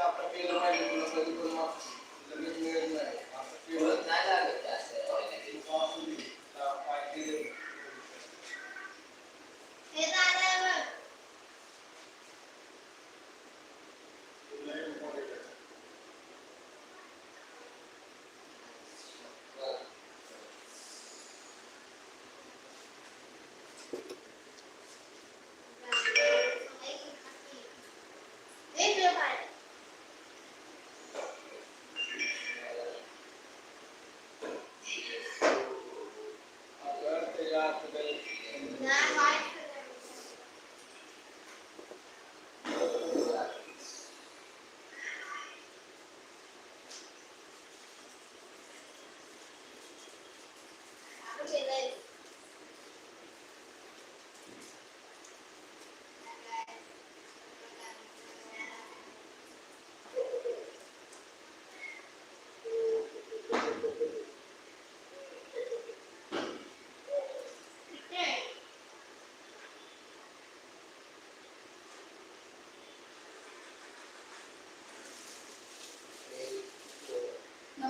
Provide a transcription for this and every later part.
आता केलं पाहिजे तुला कधी पण लगेच मिळत नाही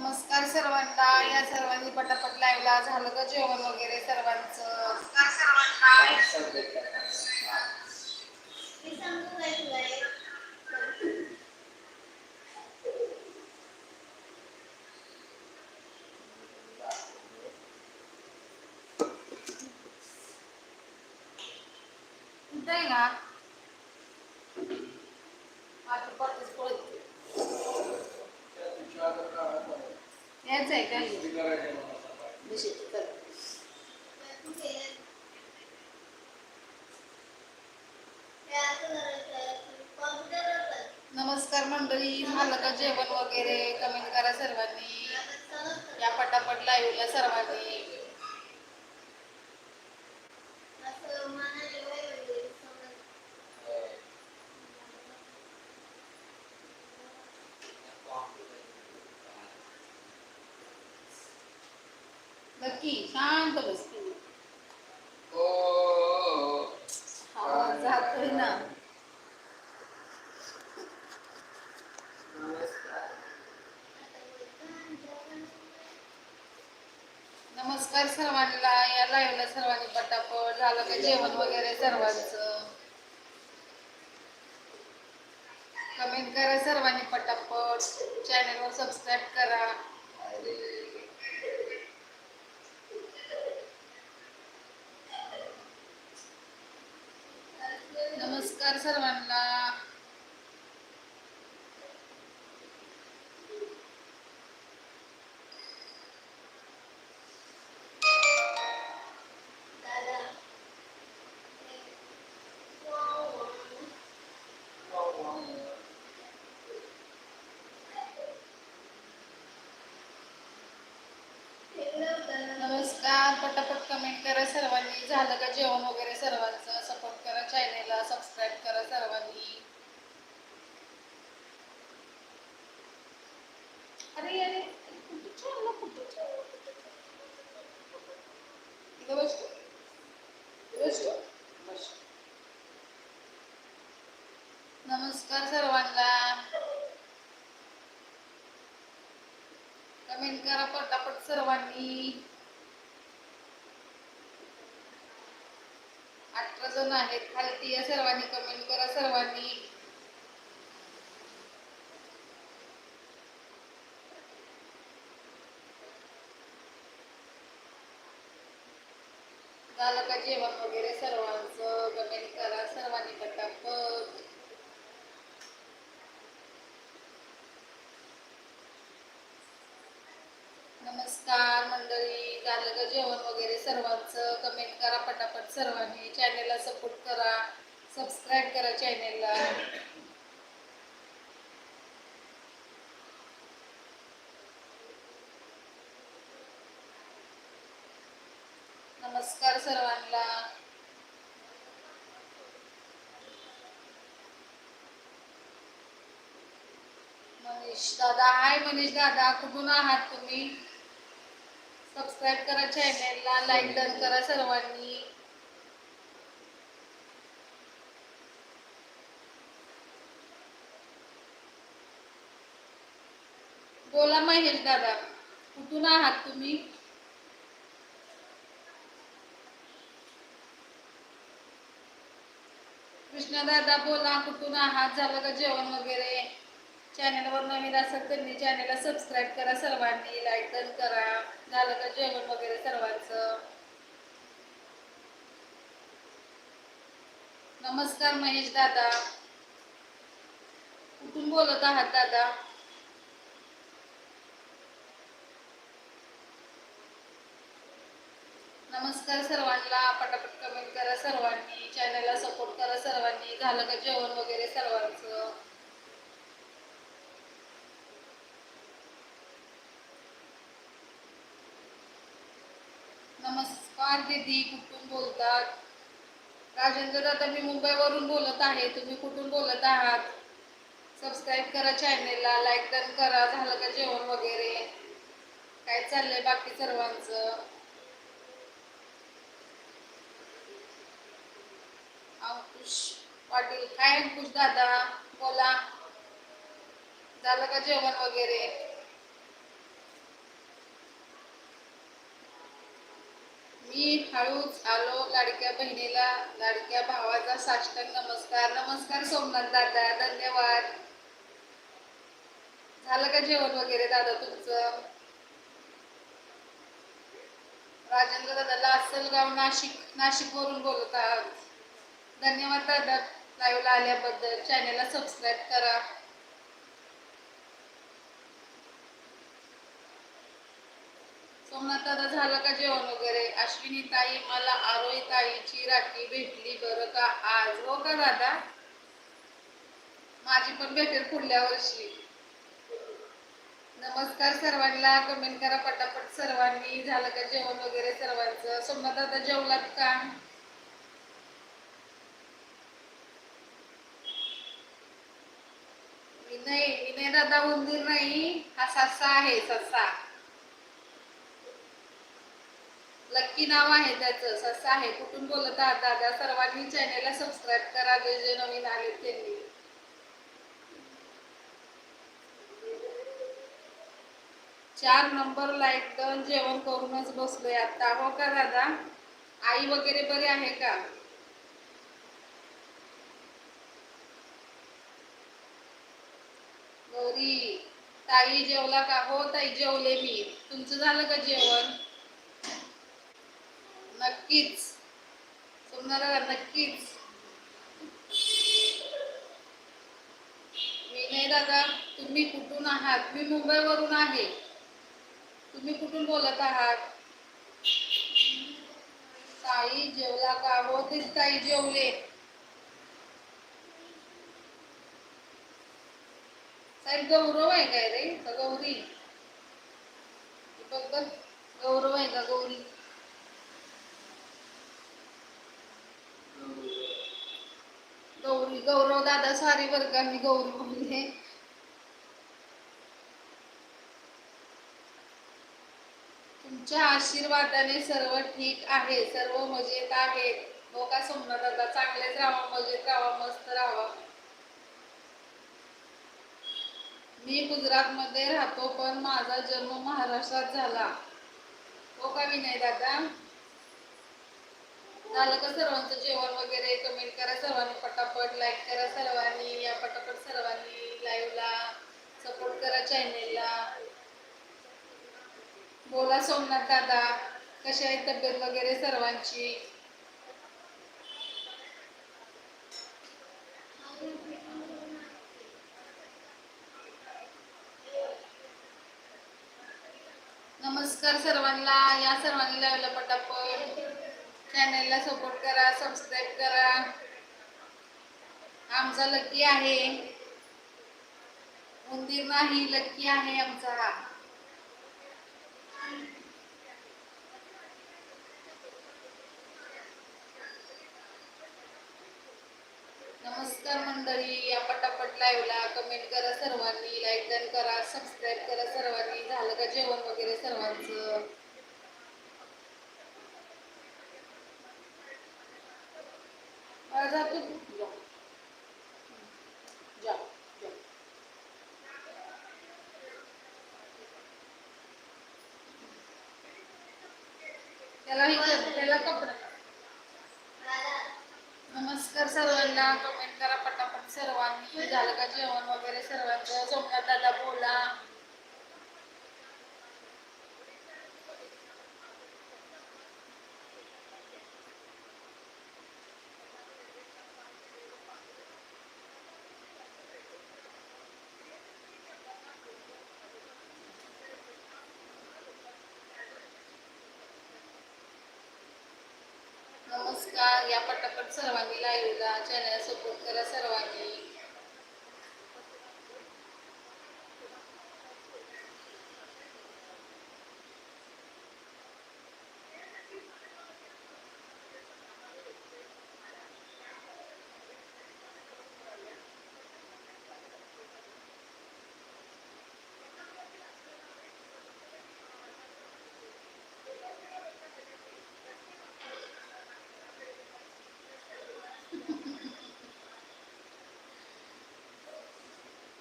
नमस्कार सर्वांना. या सर्वांनी पटापट लाईव्हला झालं का जेवण वगैरे सर्वांचं. करणार कुठं आहे ना आता पटकन पळत. त्या दिवशी आता काढा पाहिजे. यायचं आहे काय किती करायचे मला सकाळी? नमस्कार मंडळी झालं का जेवण वगैरे कमेंट करा सर्वांनी. या पटापट लाईव्हला सर्वांनी. नक्की शांत बस तू ओ, ओ, ओ. आवाज जातोय ना नमस्कार सर्वांना या लाईव्हला सर्वांनी पटापट झालं का जेवण वगैरे सर्वांचं कमेंट करा सर्वांनी पटापट चॅनलवर सबस्क्राईब करा नमस्कार सर्वांना नमस्कार पटापट कमेंट करा सर्वांनी. झालं का जेवण वगैरे सर्वांचं? सपोर्ट करा चॅनेलला सबस्क्राईब करा सर्वांनी. अरे अरे नमस्कार सर्वांना. कमेंट करा पटापट सर्वांनी. जण आहेत खालती. या सर्वांनी कमेंट करा सर्वांनी. झालं का जेवण वगैरे सर्वांचं कमेंट करा सर्वांनी पटापट. नमस्कार मंडळी झालं का जेवण वगैरे सर्वांचं कमेंट करा पटापट सर्वांनी. चॅनेलला सपोर्ट करा. सबस्क्राईब करा चॅनेलला नमस्कार सर्वांना. मनीष दादा हाय मनीष दादा. कुठून आहात तुम्ही? सबस्क्राईब करा चॅनेलला लाईक डन करा सर्वांनी. बोला महेश दादा कुठून आहात तुम्ही? कृष्णदादा बोला कुठून आहात? झालं का जेवण वगैरे? चॅनलवर नवीन असेल त्यांनी चॅनलला सबस्क्राईब करा सर्वांनी लाईक डन करा. झालं का जेवण वगैरे सर्वांचं. नमस्कार महेश दादा. कुठून बोलत आहात दादा? नमस्कार सर्वांना. पटापट कमेंट करा सर्वांनी. चॅनलला सपोर्ट करा सर्वांनी. झालं का जेवण वगैरे सर्वांचं? नमस्कार दीदी कुठून बोलतात? राजेंद्र दादा मी मुंबईवरून बोलत आहे. तुम्ही कुठून बोलत आहात? सबस्क्राईब करा चॅनेलला लाईक डन करा. झालं का जेवण वगैरे? काय चाललंय बाकी सर्वांचं? अंकुश पाटील. काय अंकुश दादा? बोला. झालं का जेवण वगैरे? मी हळूच आलो लाडक्या बहिणीला लाडक्या भावाचा साष्टांग नमस्कार. नमस्कार सोमनाथ दादा धन्यवाद. झालं का जेवण वगैरे दादा तुमचं? राजेंद्र दादा लासलगाव नाशिक नाशिकवरून बोलत आहात. धन्यवाद दादा लाईव्हला आल्याबद्दल. चॅनेलला सबस्क्राईब करा. सोमनाथ दादा झालं का जेवण वगैरे? अश्विनी ताई मला आरोही ताईची राखी भेटली बरं का आज. हो का दादा? माझी पण भेटेल पुढल्या वर्षी. नमस्कार सर्वांना. कमेंट करा पटापट सर्वांनी. झालं का जेवण वगैरे सर्वांचं? सोमनाथ दादा जेवलात का? नाही नाही दादा उंदीर नाही. हा ससा आहे ससा. लक्की नाव आहे त्याचं ससा आहे. कुठून बोलत आहात दादा? सर्वांनी चॅनेलला सबस्क्राईब करा जे जे नवीन आले त्यांनी. चार नंबर लाइट दोन जेवण करूनच बसलोय आता. हो का दादा? आई वगैरे बरे आहे का? गौरी ताई जेवला का? हो ताई जेवले मी. तुमचं झालं का जेवण? नक्कीच. सोमनाथ नक्कीच. विनय दादा तुम्ही कुठून आहात? मी मुंबईवरून आहे. तुम्ही कुठून बोलत आहात? ताई जेवला का? हो तेच ताई जेवले. साहेब गौरव आहे काय रे? का गौरी. फक्त बघ, गौरव आहे का? गौरी गौरी गौरव दादा सारी वर्ग का मी गौरी बोलले तुमच्या आशीर्वादाने सर्व ठीक आहे सर्व मजेत आहेत हो का सोमनाथ दादा चांगलेच राहा मजेत राहा मस्त राहा मी गुजरातमध्ये राहतो पण माझा जन्म महाराष्ट्रात झाला. हो का विनय दादा? झालं का सर्वांचं जेवण वगैरे कमेंट करा. सर्वांनी पटापट लाईक करा सर्वांनी. या पटापट सर्वांनी लाईव्हला सपोर्ट करा चॅनेलला बोला सोमनाथ दादा कशी आहे तब्येत वगैरे सर्वांची? नमस्कार सर्वांना. या सर्वांनी लावला पटापट. चॅनलला सपोर्ट करा सबस्क्राईब करा. आमचा लकी आहे. उंदीर नाही लकी आहे आमचा हा. नमस्कार नमस्कार मंडळी या पटापट लाईव्हला कमेंट करा सर्वांनी लाईक डन करा सबस्क्राईब करा सर्वांनी. झालं का जेवण वगैरे सर्वांचं मला जातो तू? जा. जा, जा. त्याला हे कर त्याला कपडा. नमस्कार सर्वांना कमेंट करा पटापट सर्वांनी. झालं का जेवण वगैरे सर्वांचं? सोमनाथ दादा बोला नमस्कार या पटापट सर्वांनी लाईव्हला चॅनल सपोर्ट करा सर्वांनी.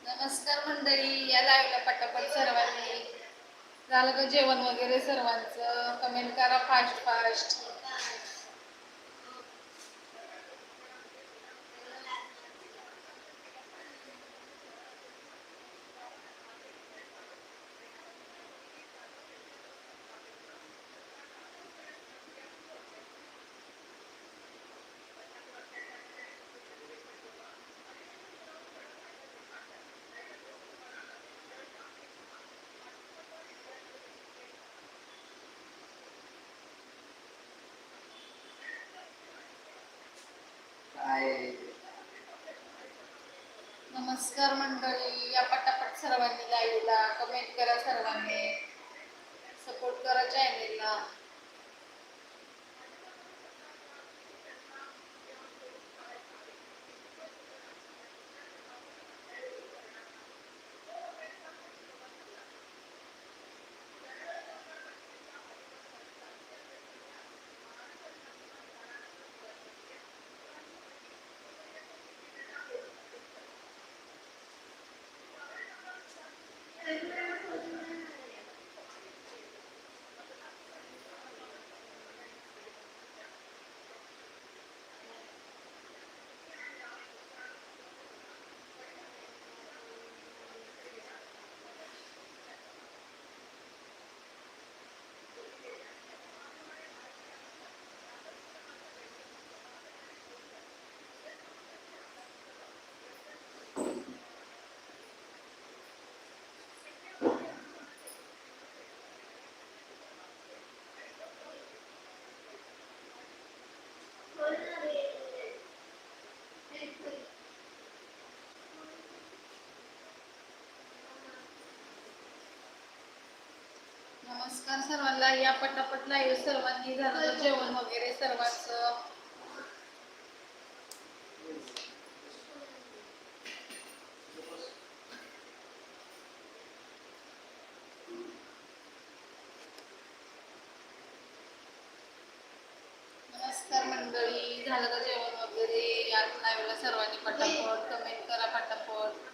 नमस्कार मंडळी या लाईव्हला पटापट सर्वांनी. झालं का जेवण वगैरे सर्वांचं? कमेंट करा फास्ट फास्ट काय नमस्कार मंडळी. या पटापट सर्वांनी लाईव्हला कमेंट करा सर्वांनी. सपोर्ट करा चॅनेलला नमस्कार सर्वांना या पटापट लाईव्ह सर्वांनी झालं जेवण वगैरे सर्वांचं. नमस्कार मंडळी झालं का जेवण वगैरे? या लाईव्हला सर्वांनी पटापट कमेंट करा पटापट.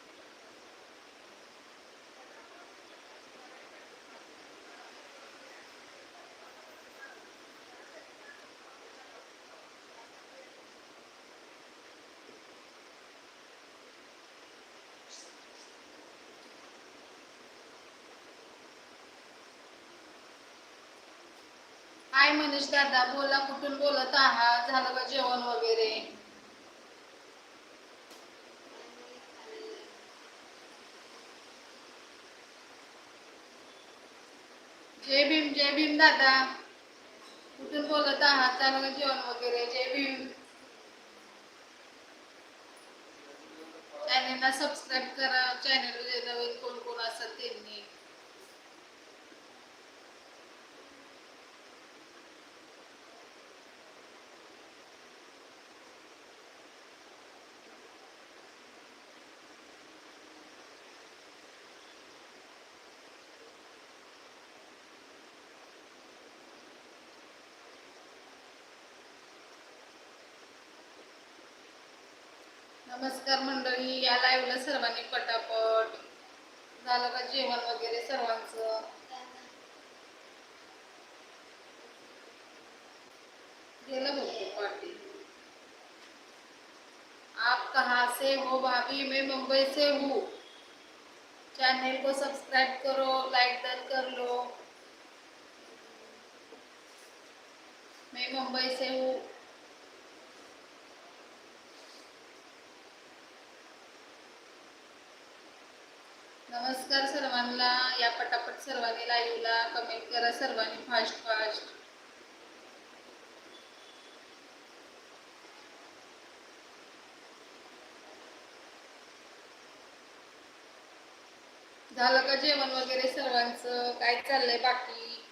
हाय मनीष दादा बोला कुठून बोलत आहात? झालं का जेवण वगैरे? जय भीम जय भीम दादा. कुठून बोलत आहात? झालं का जेवण वगैरे? जय भीम. चॅनेलला सबस्क्राईब करा. चॅनेल नवीन कोण कोण असतात त्यांनी. नमस्कार मंडळी या लाईव्हला सर्वांनी पटापट झालं का जेवण वगैरे सर्वांचं? गेलं भरपूर पार्टी आप कहाँ से हो भाभी? मैं मुंबई से हूँ। चैनल को सब्सक्राइब करो लाइक डन कर लो। मैं मुंबई से हूँ। नमस्कार सर्वांना. या पटापट सर्वांनी लाईव्हला कमेंट करा. सर्वांनी फास्ट फास्ट झालं का जेवण वगैरे सर्वांचं? काय चाललंय बाकी?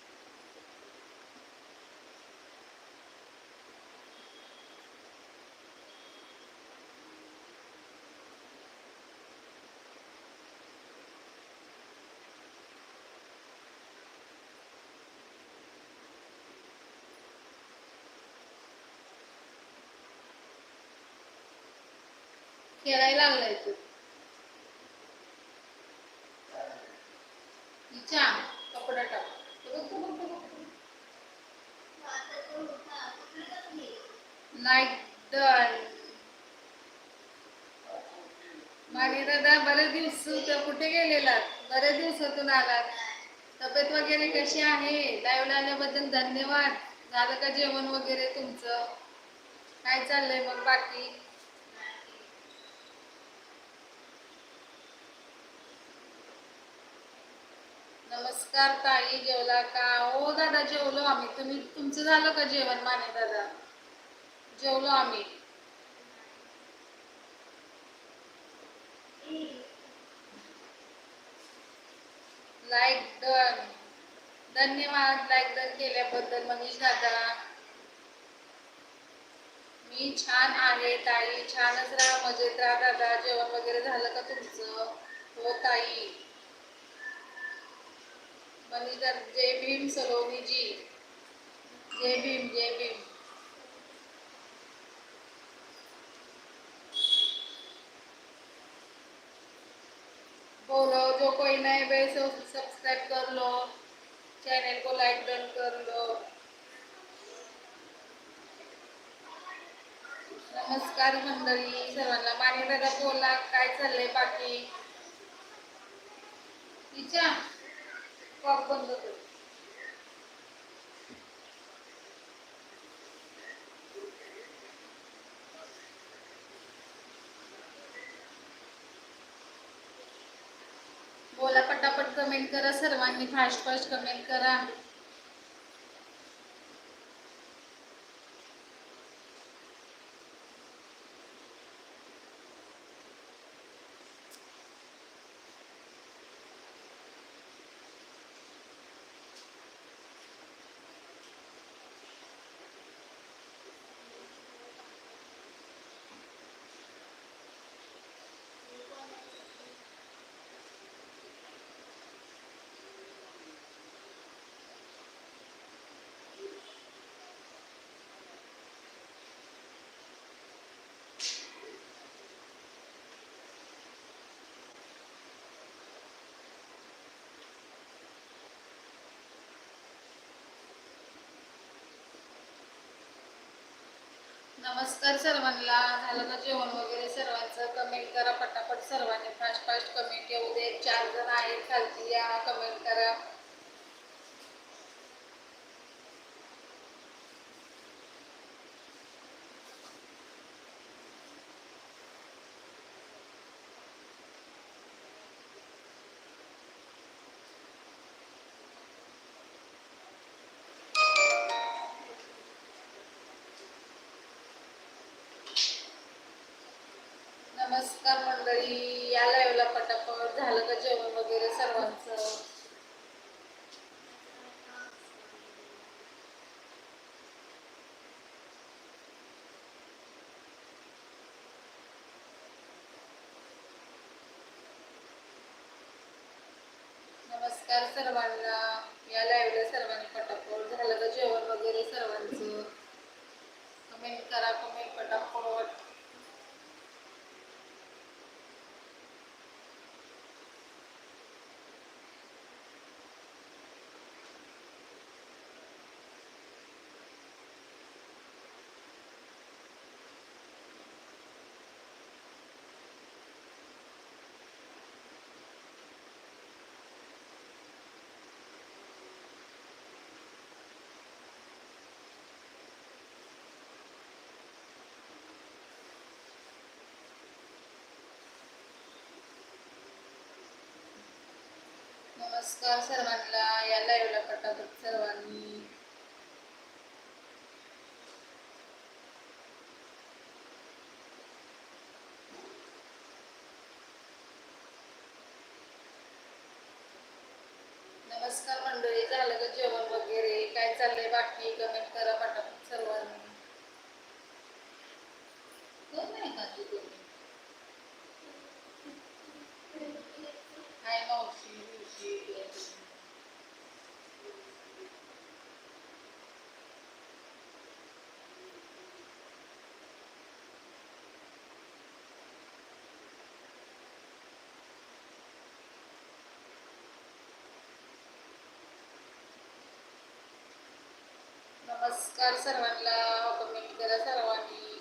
खेळायला लागलाय तू. कपडा टाक. लाईक दादा बरेच दिवस तर कुठे गेलेलात बरेच दिवसातून आलात तब्येत वगैरे कशी आहे? लाईव्ह आल्याबद्दल धन्यवाद. झालं का जेवण वगैरे तुमचं? काय चाललंय मग बाकी? नमस्कार ताई जेवला का? हो दादा जेवलो आम्ही. तुम्ही तुमचं झालं का जेवण माने दादा? जेवलो आम्ही. लाईक डन धन्यवाद लाईक डन केल्याबद्दल मनीष दादा. मी छान आहे ताई. छानच राहा मजेत राहा दादा. जेवण वगैरे झालं का तुमचं? हो ताई. मनीषा जय भीम सलोनी जी। जय भीम जय भीम। बोलो जो कोई नए भाई सब्सक्राइब कर लो चैनल को लाइक डन कर लो। नमस्कार मंडळी सर्वांना माने दादा बोला काय चाललंय बाकी? तिच्या कॉक बंद बोला पटापट कमेंट करा सर्वांनी फास्ट फास्ट कमेंट करा. नमस्कार सर्वांना. झालं ना जेवण वगैरे सर्वांचं? कमेंट करा पटापट सर्वांनी. फास्ट फास्ट कमेंट येऊ दे. चार जण आहेत. खालती या. कमेंट करा. नमस्कार मंडळी या लाईव्हला पटापट झालं का जेवण वगैरे सर्वांचं? नमस्कार सर्वांना या लाईव्हला सर्वांनी पटापट झालं का जेवण वगैरे सर्वांचं? कमेंट करा कमेंट पटापट. नमस्कार सर्वांना. या लाईव्हला पटापट सर्वांनी नमस्कार मंडळी झालं का जेवण वगैरे काय चाललंय बाकी कमेंट करा पटापट सर्वांनी कोण नाही का तू कोणी? हाय मावशी मावशी नमस्कार सर्वांना कमेंट करा सर्वांनी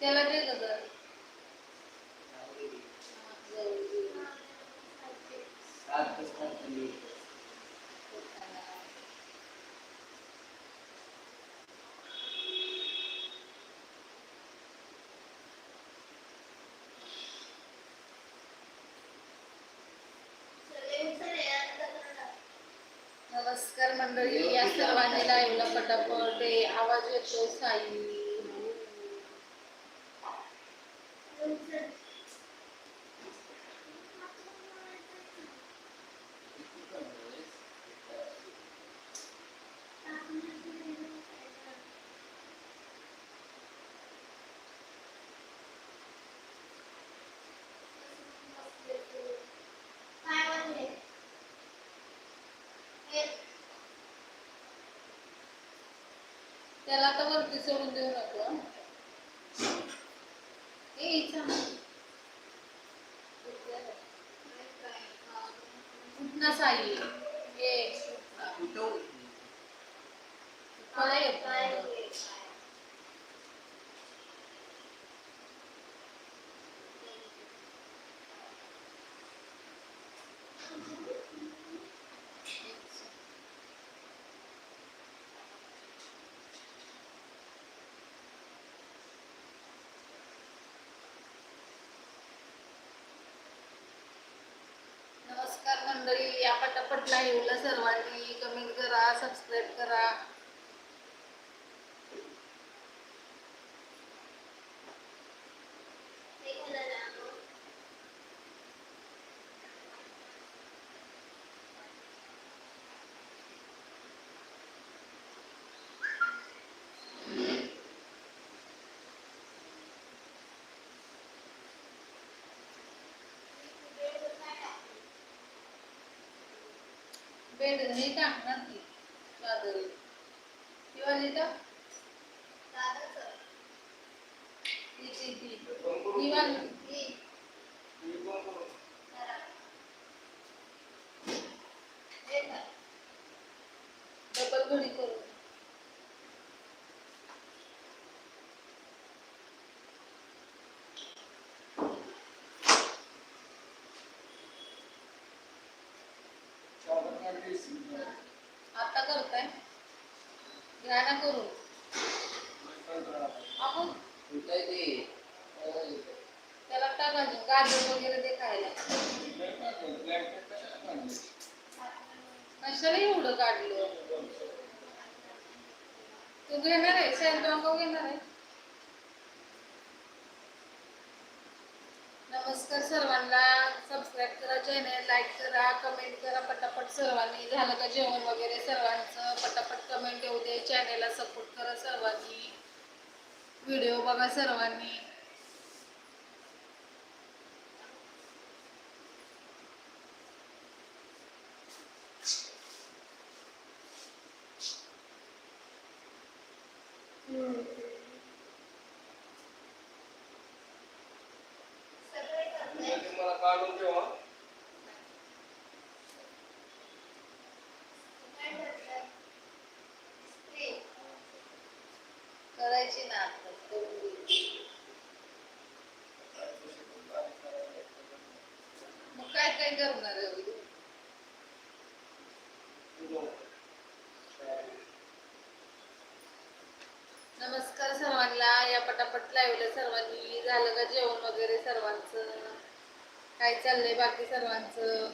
त्याला दे गं नमस्कार मंडळी या सर्वांनी लाईव्हला पटापट हे आवाज येतो साई. त्याला आता वरती सोडून देऊ नको. ए साई. पटला येऊला सर्वांनी कमेंट करा सबस्क्राईब करा. बेड हे टाकणार की चादर किंवा लिहिता ती ती ती किंवा डबल होत आहे घ्या ना करून. आपण त्याला टाकायचं गाजर वगैरे ते खायला. कशाला एवढं काढलं तू घेणार आहे? सॅलडॉंग घेणार आहे? नमस्कार सर्वांना. सबस्क्राईब करा चॅनल लाईक करा कमेंट करा पटापट सर्वांनी. झालं का जेवण वगैरे सर्वांचं? पटापट कमेंट येऊ दे. चॅनेलला सपोर्ट करा सर्वांनी. व्हिडिओ बघा सर्वांनी. नमस्कार सर्वांना. या पटापट लावलं सर्वांनी झालं का जेवण वगैरे सर्वांचं? काय चाललंय बाकी सर्वांचं?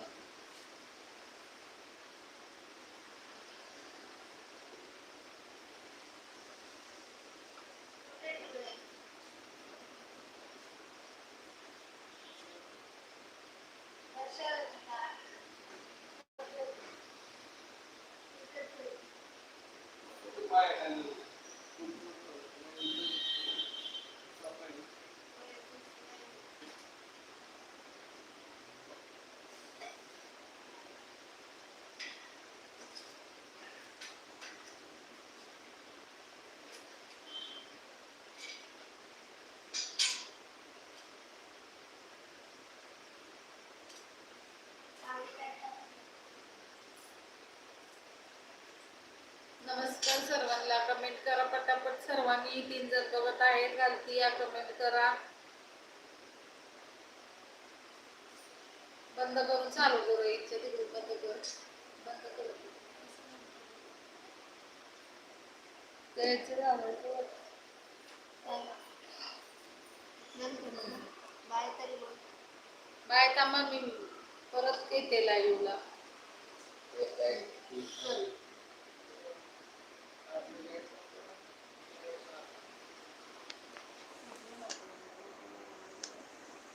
नमस्कार सर्वांना कमेंट करा पटापट सर्वांनी तीन जर बघत आहेत घालती या कमेंट करा. बंद करून चालू करू इच्छा तिकडे बंद कर बंद कर. द्यायचं झालं तर बाय तरी बाय थांबा मी परत येते लाईव्हला